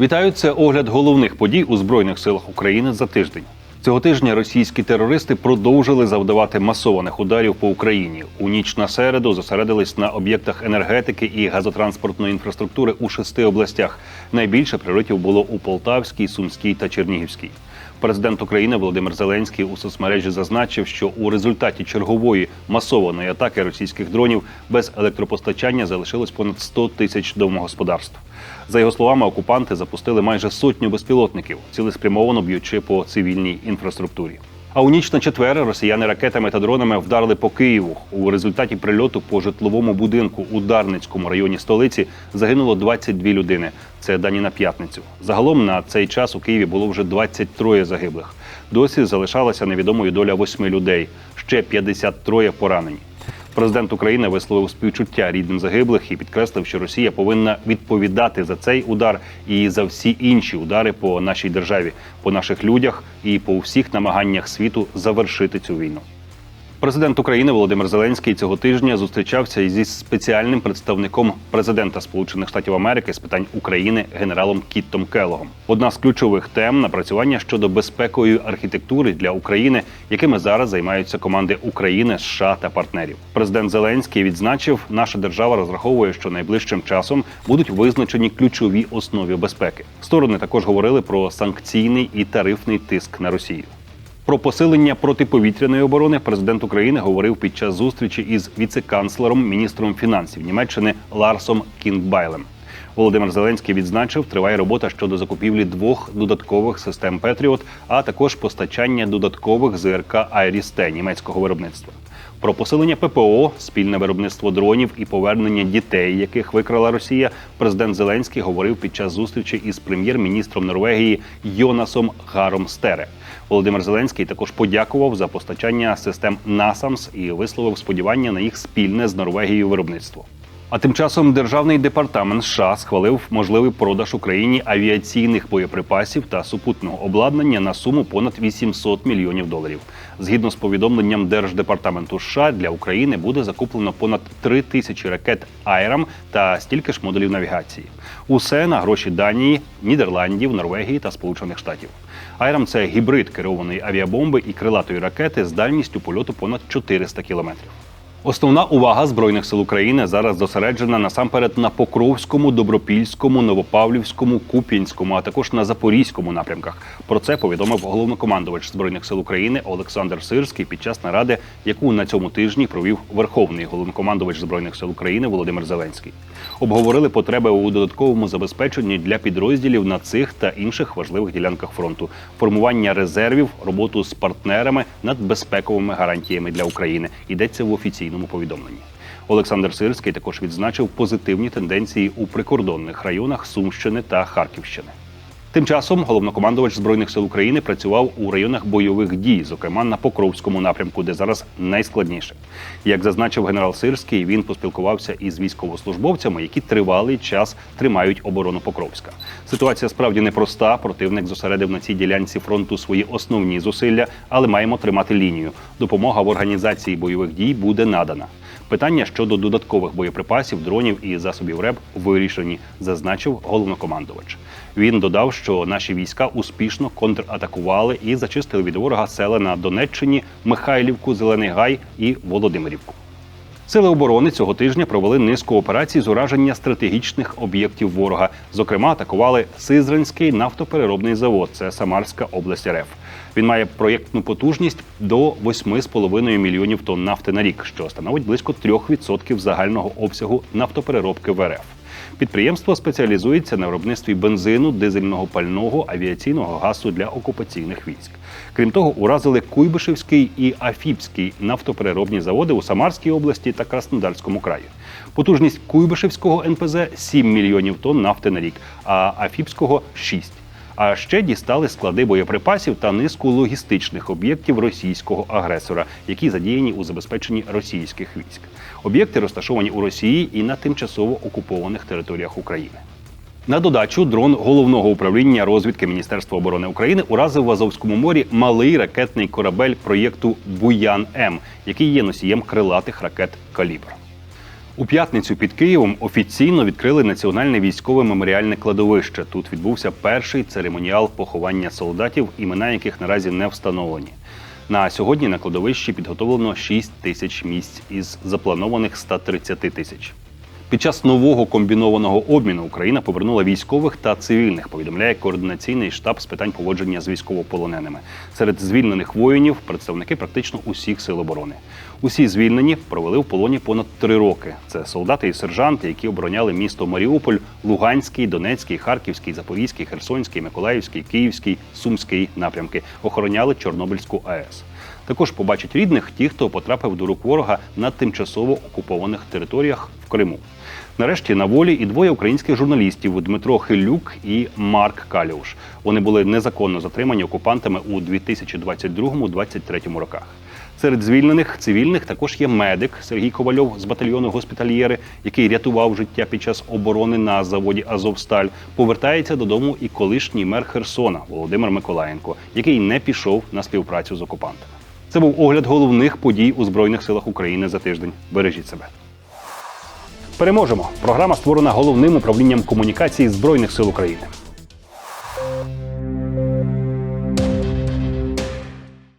Вітаю, це огляд головних подій у Збройних силах України за тиждень. Цього тижня російські терористи продовжили завдавати масованих ударів по Україні. У ніч на середу зосередились на об'єктах енергетики і газотранспортної інфраструктури у шести областях. Найбільше прильотів було у Полтавській, Сумській та Чернігівській. Президент України Володимир Зеленський у соцмережі зазначив, що у результаті чергової масованої атаки російських дронів без електропостачання залишилось понад 100 тисяч домогосподарств. За його словами, окупанти запустили майже сотню безпілотників, цілеспрямовано б'ючи по цивільній інфраструктурі. А у ніч на четвер росіяни ракетами та дронами вдарили по Києву. У результаті прильоту по житловому будинку у Дарницькому районі столиці загинуло 22 людини. Це дані на п'ятницю. Загалом на цей час у Києві було вже 23 загиблих. Досі залишалася невідомою доля восьми людей. Ще 53 поранені. Президент України висловив співчуття рідним загиблих і підкреслив, що Росія повинна відповідати за цей удар і за всі інші удари по нашій державі, по наших людях і по всіх намаганнях світу завершити цю війну. Президент України Володимир Зеленський цього тижня зустрічався зі спеціальним представником президента Сполучених Штатів Америки з питань України генералом Кіттом Келогом. Одна з ключових тем напрацювання щодо безпекової архітектури для України, якими зараз займаються команди України, США та партнерів. Президент Зеленський відзначив, наша держава розраховує, що найближчим часом будуть визначені ключові основи безпеки. Сторони також говорили про санкційний і тарифний тиск на Росію. Про посилення протиповітряної оборони президент України говорив під час зустрічі із віце-канцлером, міністром фінансів Німеччини Ларсом Кінгбайлем. Володимир Зеленський відзначив, триває робота щодо закупівлі двох додаткових систем Петріот, а також постачання додаткових ЗРК Айрісте німецького виробництва. Про посилення ППО, спільне виробництво дронів і повернення дітей, яких викрала Росія, президент Зеленський говорив під час зустрічі із прем'єр-міністром Норвегії Йонасом Гаром Стере. Володимир Зеленський також подякував за постачання систем НАСАМС і висловив сподівання на їх спільне з Норвегією виробництво. А тим часом державний департамент США схвалив можливий продаж Україні авіаційних боєприпасів та супутного обладнання на суму понад 800 мільйонів доларів. Згідно з повідомленням Держдепартаменту США для України буде закуплено понад 3 тисячі ракет Айрам та стільки ж модулів навігації. Усе на гроші Данії, Нідерландів, Норвегії та Сполучених Штатів. Айрам це гібрид керованої авіабомби і крилатої ракети з дальністю польоту понад 400 кілометрів. Основна увага збройних сил України зараз зосереджена насамперед на Покровському, Добропільському, Новопавлівському, Куп'янському, а також на Запорізькому напрямках. Про це повідомив головнокомандувач збройних сил України Олександр Сирський під час наради, яку на цьому тижні провів Верховний головнокомандувач збройних сил України Володимир Зеленський. Обговорили потреби у додатковому забезпеченні для підрозділів на цих та інших важливих ділянках фронту, формування резервів, роботу з партнерами над безпековими гарантіями для України. Йдеться в офіційному повідомленні. Олександр Сирський також відзначив позитивні тенденції у прикордонних районах Сумщини та Харківщини. Тим часом головнокомандувач збройних сил України працював у районах бойових дій, зокрема на Покровському напрямку, де зараз найскладніше. Як зазначив генерал Сирський, він поспілкувався із військовослужбовцями, які тривалий час тримають оборону Покровська. Ситуація справді непроста. Противник зосередив на цій ділянці фронту свої основні зусилля, але маємо тримати лінію. Допомога в організації бойових дій буде надана. Питання щодо додаткових боєприпасів, дронів і засобів РЕБ вирішені, зазначив головнокомандувач. Він додав, що наші війська успішно контратакували і зачистили від ворога села на Донеччині, Михайлівку, Зелений Гай і Володимирівку. Сили оборони цього тижня провели низку операцій з ураження стратегічних об'єктів ворога. Зокрема, атакували Сизранський нафтопереробний завод, це Самарська область РФ. Він має проєктну потужність до 8,5 мільйонів тонн нафти на рік, що становить близько 3% загального обсягу нафтопереробки в РФ. Підприємство спеціалізується на виробництві бензину, дизельного пального, авіаційного газу для окупаційних військ. Крім того, уразили Куйбишевський і Афіпський нафтопереробні заводи у Самарській області та Краснодарському краї. Потужність Куйбишевського НПЗ 7 мільйонів тонн нафти на рік, а Афіпського 6. А ще дістали склади боєприпасів та низку логістичних об'єктів російського агресора, які задіяні у забезпеченні російських військ. Об'єкти розташовані у Росії і на тимчасово окупованих територіях України. На додачу дрон головного управління розвідки Міністерства оборони України уразив в Азовському морі малий ракетний корабель проєкту Буян М, який є носієм крилатих ракет Калібр. У п'ятницю під Києвом офіційно відкрили національне військове меморіальне кладовище. Тут відбувся перший церемоніал поховання солдатів, імена яких наразі не встановлені. На сьогодні на кладовищі підготовлено 6 тисяч місць із запланованих 130 тисяч. Під час нового комбінованого обміну Україна повернула військових та цивільних. Повідомляє координаційний штаб з питань поводження з військовополоненими. Серед звільнених воїнів представники практично усіх сил оборони. Усі звільнені провели в полоні понад три роки. Це солдати і сержанти, які обороняли місто Маріуполь, Луганський, Донецький, Харківський, Запорізький, Херсонський, Миколаївський, Київський, Сумський напрямки. Охороняли Чорнобильську АЕС. Також побачать рідних ті, хто потрапив до рук ворога на тимчасово окупованих територіях в Криму. Нарешті на волі і двоє українських журналістів Дмитро Хилюк і Марк Каліуш. Вони були незаконно затримані окупантами у 2022-2023 роках. Серед звільнених цивільних також є медик Сергій Ковальов з батальйону госпітальєри, який рятував життя під час оборони на заводі Азовсталь. Повертається додому і колишній мер Херсона Володимир Миколаєнко, який не пішов на співпрацю з окупантами. Це був огляд головних подій у Збройних силах України за тиждень. Бережіть себе. Переможемо. Програма створена головним управлінням комунікації Збройних сил України.